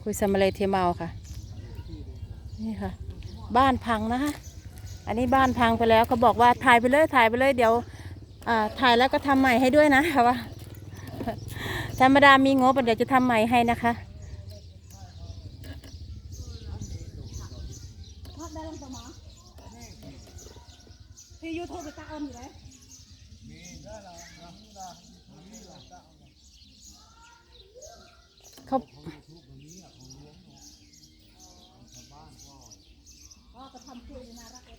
คุยสมาเลยเทเมาค่ะ นี่ค่ะ บ้านพังนะคะอันนี้บ้านพังไปแล้วเขาบอกว่าถ่ายไปเลยถ่ายไปเลยเดี๋ยวถ่ายแล้วก็ทำใหม่ให้ด้วยนะค่ะว่าธรรมดามีงบเดี๋ยวจะทำใหม่ให้นะคะที่ยูโทูบไปตาออนอยู่ไหน เขาอ๋อก็ทำคุยน่ารักเลย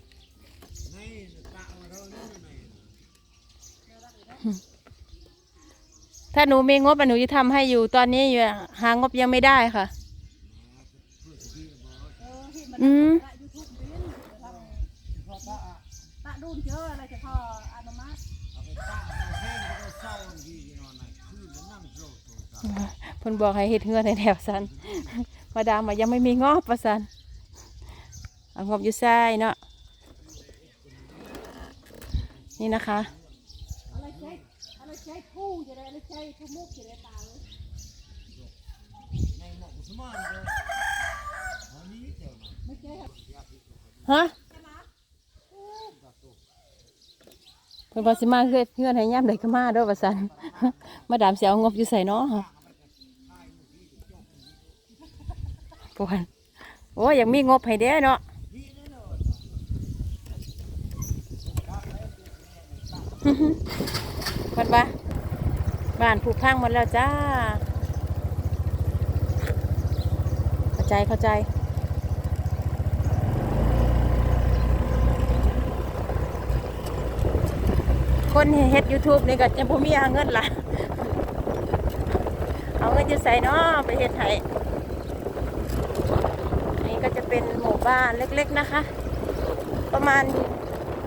ถ้าหนูมีงบอะหนูจะทำให้อยู่ตอนนี้อยู่หางบยังไม่ได้ค่ะเออที่มั พิ่นบอกให้เฮ็ดเฮือนในแถวสันมาดามว่ายังไม่มีงบประสันเอางบอยู่ซ้ายเนาะนี่นะคะอะไรใช้อะไรใช้ผู้จะได้อะไรใช้ทุมุกจะได้ตาฮะเพิ่นว่าสิมาเฮ็ดเฮือนให้ยามใดก็มาเด้อว่าซั่นมาดามสิเอางบอยู่ใส่เนาะ ปวนโอ้ยยังมีงบให้เด้เนาะเพิ่นว่าบ้านผูกพังหมดแล้วจ้า เข้าใจเข้าใจคนเฮ็ด YouTube นี่ก็จะบ่มีเงินละเอาเงินจะใส่เนาะไปเฮ็ดไห้ ก็จะเป็นหมู่บ้านเล็กๆนะคะ ประมาณ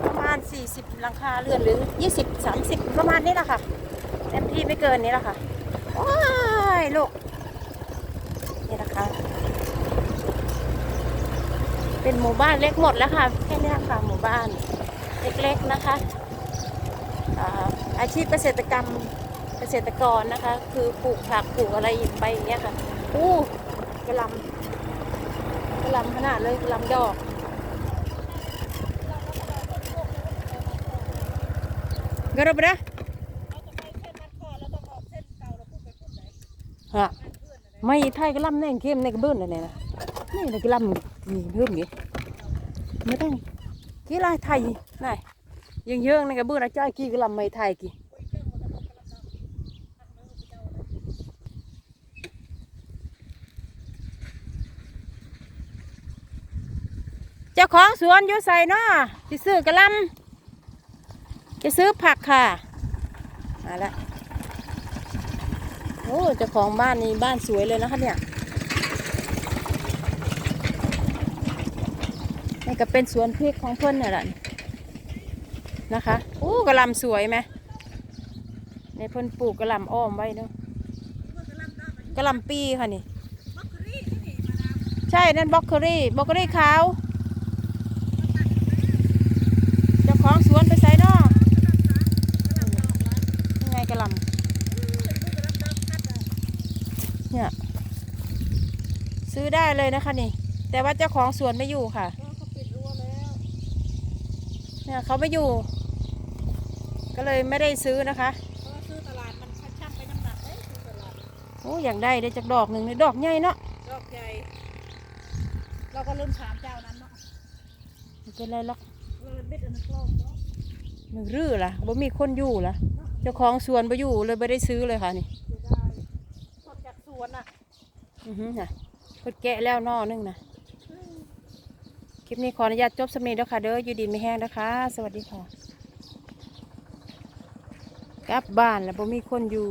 ประมาณ 40 หลังคาเรือนหรือ 20 30 ประมาณนี้แหละค่ะเต็มที่ไม่เกินนี้แหละค่ะว้ายลูกนี่นะคะ เป็นหมู่บ้านเล็กหมดแล้วค่ะแค่นี้ค่ะหมู่บ้านเล็กๆนะคะอาชีพเกษตรกรรมเกษตรกรนะคะ คือปลูกผักปลูกอะไรไปอย่างเงี้ยค่ะอู้กระลำ กระลำขนาดเลยกระลำดอกกระบนะฮะไม่ไทยกระลำแน่งเข้มในกระเบื้องนั่นนะนี่ในกระลำมีเพิ่มอีกไม่ต้องกี่ลายไทยนายยังเยอะในกระเบื้องนะจ้ากี่กระลำไม่ไทยกี่ เจ้าของสวนอยู่ใส่เนาะจะซื้อกระลำจะซื้อผักค่ะ มาล้วโอ้เจ้าของบ้านนี่บ้านสวยเลยนะคะเนี่ยนี่ก็เป็นสวนพริกของเพื่อนเนี่ยแหละนะคะโอ้กระลำสวยไหมในเพิ่อนปลูกกระลำอ้อมไว้เนาะกระลำปีค่ะนี่ใช่นั่นบล็อกเคอรี่บล็อกเคอรี่ขาวเจ้า ของสวนไปใส่นอกยังไงกระหลำเนี่ยซื้อได้เลยนะคะนี่ แต่ว่าเจ้าของสวนไม่อยู่ค่ะก็เขาปิดรั้วแล้วเนี่ยเขาไม่อยู่ ก็เลยไม่ได้ซื้อนะคะเพราะว่าซื้อตลาดมันช่างไปน้ำหนักเอ้ยซื้อตลาดโอ้อยากได้ได้จากดอกหนึ่งนี่ดอกใหญ่เนาะดอกใหญ่เราก็ลืมถามเจ้านั้นเนาะไม่เป็นไรหรอก มันรื้อล่ะบ่มีคนอยู่ล่ะ เจ้าของสวนไปอยู่เลยไม่ได้ซื้อเลยค่ะนี่สดจากสวนอะ อือฮึน่ะเพิ่นแกะแล้วนอนึงนะคลิปนี้ขออนุญาตจบสำเนีแล้วค่ะ เด้ออยู่ดีไม่แห้งนะคะ สวัสดีค่ะ กลับบ้านแล้วบ่มีคนอยู่